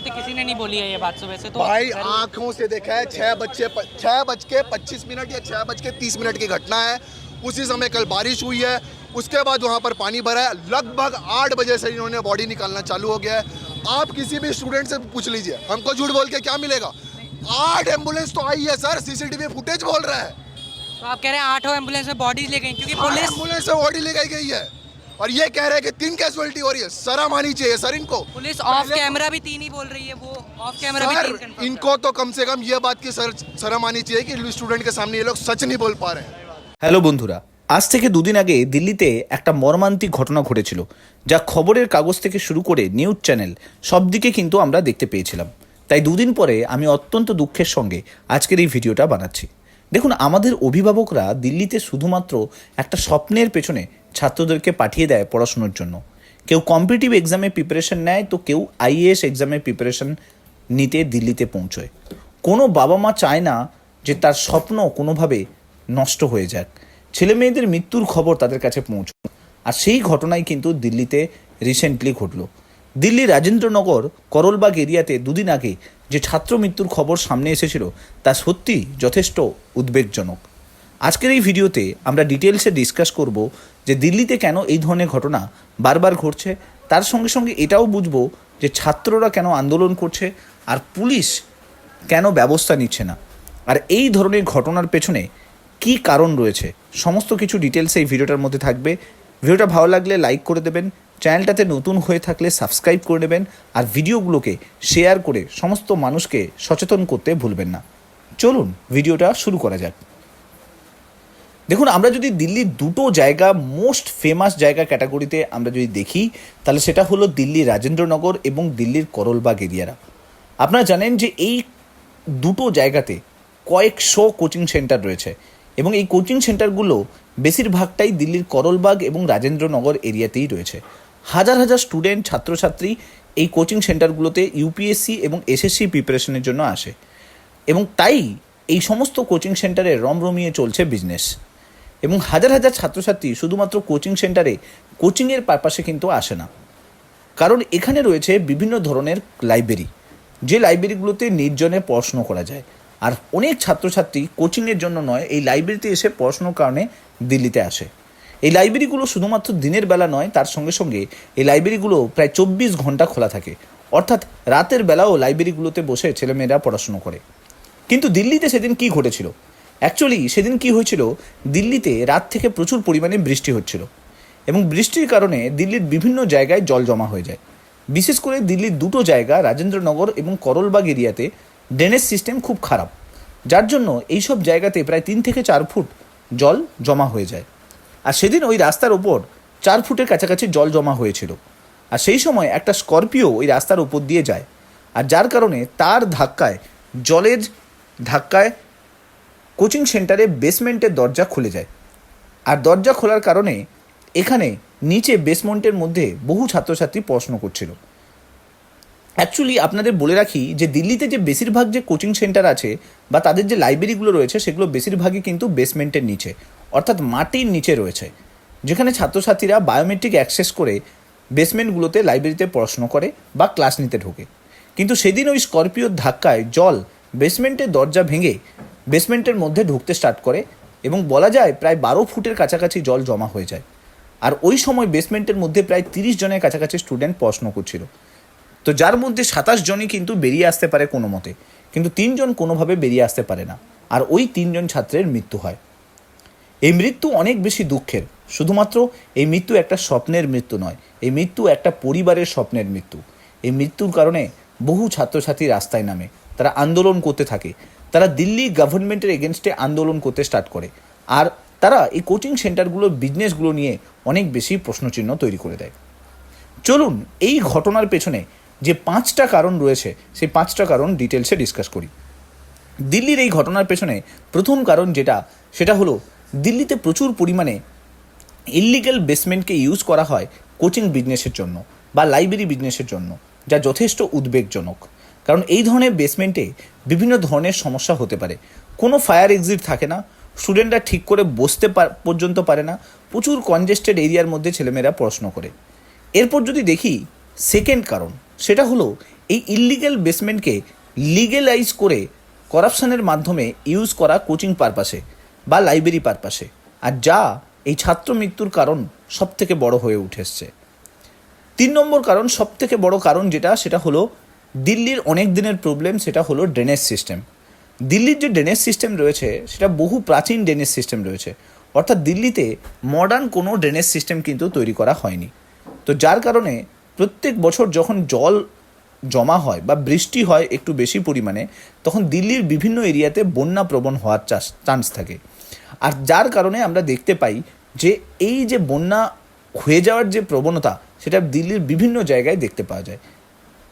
किसी ने नहीं बोली है ये बात सुबह से तो भाई आँखों से देखा है छह बच्चे छह बज के पच्चीस मिनट या छह बज के तीस मिनट की घटना है। उसी समय कल बारिश हुई है उसके बाद वहाँ पर पानी भरा है। लगभग आठ बजे से इन्होंने बॉडी निकालना चालू हो गया है। आप किसी भी स्टूडेंट से पूछ लीजिए हमको झूठ बोल के क्या मिलेगा? आठ एंबुलेंस तो आई है सर सीसीटीवी फुटेज बोल रहा है। तो आप कह रहे हैं आठों एंबुलेंस में बॉडीज ले गई क्योंकि पुलिस एंबुलेंस से बॉडी ले गई गई है। और ये कह रहे हैं कि तीन कैजुअलिटी हो रही है शर्म आनी चाहिए सर इनको पुलिस ऑफ कैमरा भी तीन ही बोल रही है वो ऑफ कैमरा भी तीन सर confirm इनको तो कम से कम ये बात की सर शर्म आनी चाहिए कि स्टूडेंट के सामने ये लोग सच नहीं बोल पा रहे हैं হ্যালো বন্ধুরা আজ থেকে দুদিন আগে দিল্লিতে একটা মর্মান্তিক ঘটনা ঘটেছিল যা খবরের কাগজ থেকে শুরু করে নিউজ চ্যানেল সব দিকে কিন্তু আমরা দেখতে পেয়েছিলাম তাই দুদিন পরে আমি অত্যন্ত দুঃখের সঙ্গে আজকের এই ভিডিওটা বানাচ্ছি দেখুন আমাদের অভিভাবকরা দিল্লিতে শুধুমাত্র একটা স্বপ্নের পেছনে ছাত্রদেরকে পাঠিয়ে দেয় পড়াশুনোর জন্য। কেউ কম্পিটিটিভ এক্সামে প্রিপারেশন নেয়, তো কেউ আইএএস এক্সামের প্রিপারেশন নিতে দিল্লিতে পৌঁছয়। কোনো বাবা মা চায় না যে তার স্বপ্ন কোনোভাবে নষ্ট হয়ে যাক। ছেলে মেয়েদের মৃত্যুর খবর তাদের কাছে পৌঁছ আর সেই ঘটনাই কিন্তু দিল্লিতে রিসেন্টলি ঘটল। দিল্লি রাজেন্দ্রনগর, করলবাগ এরিয়াতে দুদিন আগে যে ছাত্র মৃত্যুর খবর সামনে এসেছিল, তা সত্যি যথেষ্ট উদ্বেগজনক। আজকের এই ভিডিওতে আমরা ডিটেলসে ডিসকাস করব যে দিল্লিতে কেন এই ধরনের ঘটনা বারবার ঘটছে, তার সঙ্গে সঙ্গে এটাও বুঝব যে ছাত্ররা কেন আন্দোলন করছে আর পুলিশ কেন ব্যবস্থা নিচ্ছে না। আর এই ধরনের ঘটনার পেছনে কি কারণ রয়েছে, সমস্ত কিছু ডিটেলস এই ভিডিওটার মধ্যে থাকবে। ভিডিওটা ভালো লাগলে লাইক করে দেবেন, চ্যানেলটাতে নতুন হয়ে থাকলে সাবস্ক্রাইব করে নেবেন, আর ভিডিওগুলোকে শেয়ার করে সমস্ত মানুষকে সচেতন করতে ভুলবেন না। চলুন ভিডিওটা শুরু করা যাক। দেখুন, আমরা যদি দিল্লির দুটো জায়গা মোস্ট ফেমাস জায়গা ক্যাটাগরিতে আমরা যদি দেখি, তাহলে সেটা হলো দিল্লির রাজেন্দ্রনগর এবং দিল্লির করলবাগ এরিয়ারা। আপনারা জানেন যে এই দুটো জায়গাতে কয়েকশো কোচিং সেন্টার রয়েছে এবং এই কোচিং সেন্টারগুলো বেশিরভাগটাই দিল্লির করলবাগ এবং রাজেন্দ্রনগর এরিয়াতেই রয়েছে। হাজার হাজার স্টুডেন্ট ছাত্রছাত্রী এই কোচিং সেন্টারগুলোতে ইউপিএসসি এবং এসএসসি প্রিপারেশনের জন্য আসে। এবং তাই এই সমস্ত কোচিং সেন্টারে রমরমিয়ে চলছে বিজনেস এবং হাজার হাজার ছাত্রছাত্রী শুধুমাত্র কোচিং সেন্টারে কোচিংয়ের পারপাসে কিন্তু আসে না। কারণ এখানে রয়েছে বিভিন্ন ধরনের লাইব্রেরি যে লাইব্রেরিগুলোতে নির্জনে পড়াশুনো করা যায়। আর অনেক ছাত্রছাত্রী কোচিংয়ের জন্য নয়, এই লাইব্রেরিতে এসে পড়াশুনোর কারণে দিল্লিতে আসে। এই লাইব্রেরিগুলো শুধুমাত্র দিনের বেলা নয়, তার সঙ্গে সঙ্গে এই লাইব্রেরিগুলো প্রায় চব্বিশ ঘণ্টা খোলা থাকে। অর্থাৎ রাতের বেলাও লাইব্রেরিগুলোতে বসে ছেলেমেয়েরা পড়াশুনো করে। কিন্তু দিল্লিতে সেদিন কি ঘটেছিল? অ্যাকচুয়ালি সেদিন কি হয়েছিল? দিল্লিতে রাত থেকে প্রচুর পরিমাণে বৃষ্টি হচ্ছিল এবং বৃষ্টির কারণে দিল্লির বিভিন্ন জায়গায় জল জমা হয়ে যায়। বিশেষ করে দিল্লির দুটো জায়গা, রাজেন্দ্রনগর এবং করলবাগ এরিয়াতে ড্রেনেজ সিস্টেম খুব খারাপ, যার জন্য এইসব জায়গাতে প্রায় তিন থেকে চার ফুট জল জমা হয়ে যায়। আর সেদিন ওই রাস্তার ওপর চার ফুটের কাছাকাছি জল জমা হয়েছিল। আর সেই সময় একটা স্করপিও ওই রাস্তার ওপর দিয়ে যায়। আর যার কারণে তার ধাক্কায়, জলের ধাক্কায় কোচিং সেন্টারে বেসমেন্টের দরজা খুলে যায়। আর দরজা খোলার কারণে এখানে নিচে বেসমেন্টের মধ্যে বহু ছাত্রছাত্রী পড়াশুনো করছিল। অ্যাকচুয়ালি আপনাদের বলে রাখি যে দিল্লিতে যে বেশিরভাগ যে কোচিং সেন্টার আছে বা তাদের যে লাইব্রেরিগুলো রয়েছে, সেগুলো বেশিরভাগই কিন্তু বেসমেন্টের নিচে, অর্থাৎ মাটির নিচে রয়েছে, যেখানে ছাত্রছাত্রীরা বায়োমেট্রিক অ্যাক্সেস করে বেসমেন্টগুলোতে লাইব্রেরিতে পড়াশুনো করে বা ক্লাস নিতে ঢোকে। কিন্তু সেদিন ওই স্করপিওর ধাক্কায় জল বেসমেন্টের দরজা ভেঙে বেসমেন্টের মধ্যে ঢুকতে স্টার্ট করে এবং বলা যায় প্রায় বারো ফুটের কাছাকাছি জল জমা হয়ে যায়। আর ওই সময় বেসমেন্টের মধ্যে প্রায় তিরিশ জনের কাছাকাছি স্টুডেন্ট পড়াশুনো করছিল। তো যার মধ্যে সাতাশ জনই কিন্তু বেরিয়ে আসতে পারে কোনো মতে, কিন্তু তিনজন কোনোভাবে বেরিয়ে আসতে পারে না। আর ওই তিনজন ছাত্রের মৃত্যু হয়। এই মৃত্যু অনেক বেশি দুঃখের। শুধুমাত্র এই মৃত্যু একটা স্বপ্নের মৃত্যু নয়, এই মৃত্যু একটা পরিবারের স্বপ্নের মৃত্যু। এই মৃত্যুর কারণে বহু ছাত্রছাত্রী রাস্তায় নামে, তারা আন্দোলন করতে থাকে। তারা দিল্লি গভর্নমেন্টের এগেনস্টে আন্দোলন করতে স্টার্ট করে। আর তারা এই কোচিং সেন্টারগুলোর বিজনেসগুলো নিয়ে অনেক বেশি প্রশ্নচিহ্ন তৈরি করে দেয়। চলুন এই ঘটনার পেছনে যে পাঁচটা কারণ রয়েছে, সেই পাঁচটা কারণ ডিটেলসে ডিসকাস করি। দিল্লির এই ঘটনার পেছনে প্রথম কারণ যেটা, সেটা হলো দিল্লিতে প্রচুর পরিমাণে ইল্লিগ্যাল বেসমেন্টকে ইউজ করা হয় কোচিং বিজনেসের জন্য বা লাইব্রেরি বিজনেসের জন্য, যা যথেষ্ট উদ্বেগজনক। কারণ এই ধরনের বেসমেন্টে বিভিন্ন ধরনের সমস্যা হতে পারে। কোনো ফায়ার এক্সিট থাকে না স্টুডেন্টরা ঠিক করে বসতে পার- পর্যন্ত পারে না, প্রচুর কনজেস্টেড এরিয়ার মধ্যে ছেলেমেয়েরা পড়াশুনো করে। এরপর যদি দেখি সেকেন্ড কারণ, সেটা হলো এই ইললিগেল বেসমেন্টকে লিগেলাইজ করে করাপশানের মাধ্যমে ইউজ করা কোচিং পারপাসে বা লাইব্রেরি পারপাসে আর যা এই ছাত্র মৃত্যুর কারণ সব থেকে বড় হয়ে উঠে এসছে। তিন নম্বর কারণ সব থেকে বড় কারণ যেটা, সেটা হলো দিল্লির অনেক দিনের প্রবলেম সেটা হলো ড্রেনেজ সিস্টেম দিল্লির যে ড্রেনেজ সিস্টেম রয়েছে, সেটা বহু প্রাচীন ড্রেনেজ সিস্টেম রয়েছে। অর্থাৎ দিল্লিতে মডার্ন কোনো ড্রেনেজ সিস্টেম কিন্তু তৈরি করা হয়নি। তো যার কারণে প্রত্যেক বছর যখন জল জমা হয় বা বৃষ্টি হয় একটু বেশি পরিমাণে, তখন দিল্লির বিভিন্ন এরিয়াতে বন্যা প্রবণ হওয়ার চান্স থাকে। আর যার কারণে আমরা দেখতে পাই যে এই যে বন্যা হয়ে যাওয়ার যে প্রবণতা, সেটা দিল্লির বিভিন্ন জায়গায় দেখতে পাওয়া যায়।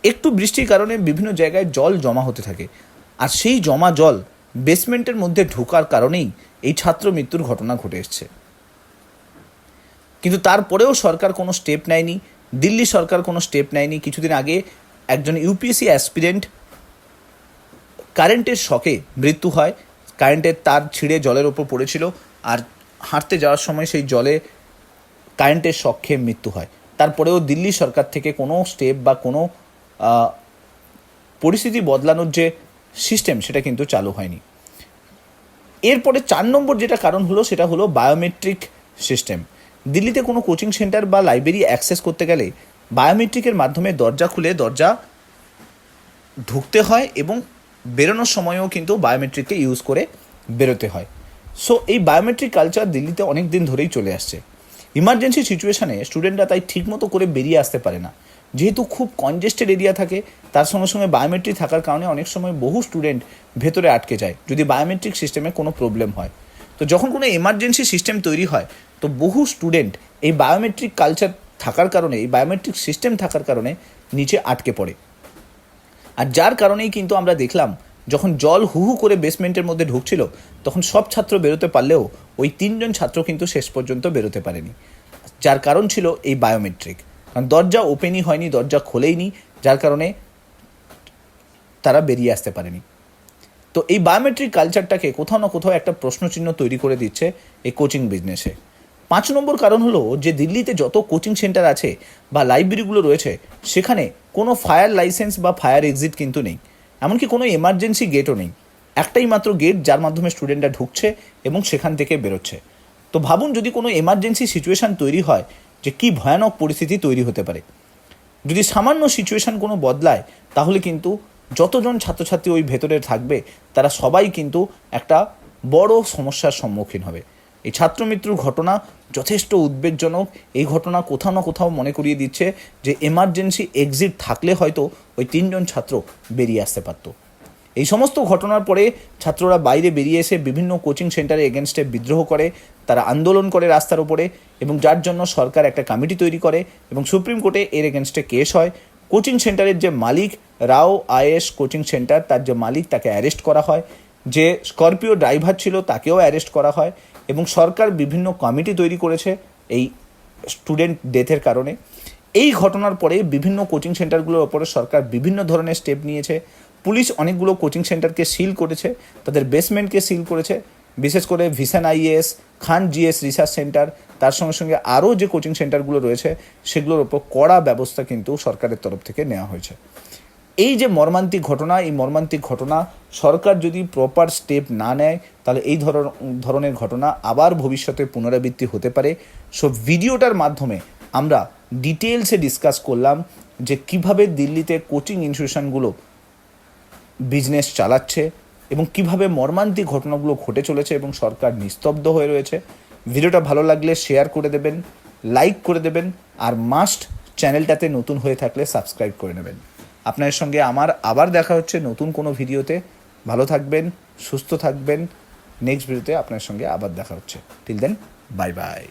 একটু বৃষ্টির কারণে বিভিন্ন জায়গায় জল জমা হতে থাকে। আর সেই জমা জল বেসমেন্টের মধ্যে ঢোকার কারণেই এই ছাত্র মৃত্যুর ঘটনা ঘটে এসছে। কিন্তু তারপরেও সরকার কোনো স্টেপ নেয়নি। দিল্লি সরকার কোনো স্টেপ নেয়নি। কিছুদিন আগে একজন ইউপিএসসি অ্যাসপিরেন্ট কারেন্টের শকে মৃত্যু হয়। কারেন্টের তার ছিঁড়ে জলের ওপর পড়েছিল আর হাঁটতে যাওয়ার সময় সেই জলে কারেন্টের শক খেয়ে মৃত্যু হয়। তারপরেও দিল্লি সরকার থেকে কোনো স্টেপ বা কোনো পরিস্থিতি বদলানোর যে সিস্টেম সেটা কিন্তু চালু হয়নি। এরপরে চার নম্বর যেটা কারণ হলো, সেটা হলো বায়োমেট্রিক সিস্টেম দিল্লিতে কোনো কোচিং সেন্টার বা লাইব্রেরি অ্যাক্সেস করতে গেলে বায়োমেট্রিকের মাধ্যমে দরজা খুলে দরজা ঢুকতে হয় এবং বেরোনোর সময়ও কিন্তু বায়োমেট্রিককে ইউজ করে বেরোতে হয়। সো এই বায়োমেট্রিক কালচার দিল্লিতে অনেক দিন ধরেই চলে আসছে। ইমার্জেন্সি সিচুয়েশানে স্টুডেন্টরা তাই ঠিকমতো করে বেরিয়ে আসতে পারে না। যেহেতু খুব কনজেস্টেড এরিয়া থাকে, তার সঙ্গে সঙ্গে বায়োমেট্রিক থাকার কারণে অনেক সময় বহু স্টুডেন্ট ভেতরে আটকে যায়, যদি বায়োমেট্রিক সিস্টেমে কোনো প্রবলেম হয়। তো যখন কোনো এমার্জেন্সি সিস্টেম তৈরি হয়, তো বহু স্টুডেন্ট এই বায়োমেট্রিক কালচার থাকার কারণে, এই বায়োমেট্রিক সিস্টেম থাকার কারণে নিচে আটকে পড়ে। আর যার কারণেই কিন্তু আমরা দেখলাম, যখন জল হু হু করে বেসমেন্টের মধ্যে ঢুকছিল, তখন সব ছাত্র বেরোতে পারলেও ওই তিনজন ছাত্র কিন্তু শেষ পর্যন্ত বেরোতে পারেনি। যার কারণ ছিল এই বায়োমেট্রিক কারণ দরজা ওপেনই হয়নি, দরজা খোলেইনি, যার কারণে তারা বেরিয়ে আসতে পারেনি। তো এই বায়োমেট্রিক কালচারটাকে কোথাও না কোথাও একটা প্রশ্নচিহ্ন তৈরি করে দিচ্ছে এই কোচিং বিজনেসে পাঁচ নম্বর কারণ হলো যে দিল্লিতে যত কোচিং সেন্টার আছে বা লাইব্রেরিগুলো রয়েছে, সেখানে কোনো ফায়ার লাইসেন্স বা ফায়ার এক্সিট কিন্তু নেই। এমনকি কোনো এমার্জেন্সি গেটও নেই। একটাই মাত্র গেট যার মাধ্যমে স্টুডেন্টরা ঢুকছে এবং সেখান থেকে বেরোচ্ছে। তো ভাবুন যদি কোনো এমার্জেন্সি সিচুয়েশান তৈরি হয় যে কী ভয়ানক পরিস্থিতি তৈরি হতে পারে। যদি সামান্য সিচুয়েশান কোনো বদলায়, তাহলে কিন্তু যতজন ছাত্রছাত্রী ওই ভেতরে থাকবে, তারা সবাই কিন্তু একটা বড় সমস্যার সম্মুখীন হবে। এই ছাত্র মৃত্যুর ঘটনা যথেষ্ট উদ্বেগজনক। এই ঘটনা কোথাও না কোথাও মনে করিয়ে দিচ্ছে যে এমার্জেন্সি এক্সিট থাকলে হয়তো ওই তিনজন ছাত্র বেরিয়ে আসতে পারতো। এই সমস্ত ঘটনার পরে ছাত্ররা বাইরে বেরিয়ে এসে বিভিন্ন কোচিং সেন্টারে এগেনস্টে বিদ্রোহ করে। তারা আন্দোলন করে রাস্তার উপরে এবং যার জন্য সরকার একটা কমিটি তৈরি করে এবং সুপ্রিম কোর্টে এর এগেনস্টে কেস হয়। কোচিং সেন্টারের যে মালিক রাও আইএস কোচিং সেন্টার, তার যে মালিক তাকে অ্যারেস্ট করা হয়। যে স্করপিও ড্রাইভার ছিল তাকেও অ্যারেস্ট করা হয় এবং সরকার বিভিন্ন কমিটি তৈরি করেছে এই স্টুডেন্ট ডেথের কারণে। এই ঘটনার পরে বিভিন্ন কোচিং সেন্টারগুলোর ওপরে সরকার বিভিন্ন ধরনের স্টেপ নিয়েছে। পুলিশ অনেকগুলো কোচিং সেন্টারকে সিল করেছে, তাদের বেসমেন্টকে সিল করেছে। বিশেষ করে Vision IAS Khan GS research centre, তার সঙ্গে সঙ্গে আরও যে কোচিং সেন্টারগুলো রয়েছে, সেগুলোর ওপর কড়া ব্যবস্থা কিন্তু সরকারের তরফ থেকে নেওয়া হয়েছে। এই যে মর্মান্তিক ঘটনা, এই মর্মান্তিক ঘটনা, সরকার যদি প্রপার স্টেপ না নেয়, তাহলে এই ধরন, ধরনের ঘটনা আবার ভবিষ্যতে পুনরাবৃত্তি হতে পারে। সো ভিডিওটার মাধ্যমে আমরা ডিটেলসে ডিসকাস করলাম যে কীভাবে দিল্লিতে কোচিং ইনস্টিটিউশনগুলো বিজনেস চালাচ্ছে এবং কীভাবে মর্মান্তিক ঘটনাগুলো ঘটে চলেছে এবং সরকার নিস্তব্ধ হয়ে রয়েছে। ভিডিওটা ভালো লাগলে শেয়ার করে দেবেন লাইক করে দেবেন, আর মাস্ট চ্যানেলটাতে নতুন হয়ে থাকলে সাবস্ক্রাইব করে নেবেন। আপনার সঙ্গে আমার আবার দেখা হচ্ছে নতুন কোনো ভিডিওতে। ভালো থাকবেন, সুস্থ থাকবেন। নেক্সট ভিডিওতে আপনার সঙ্গে আবার দেখা হচ্ছে। Till then bye bye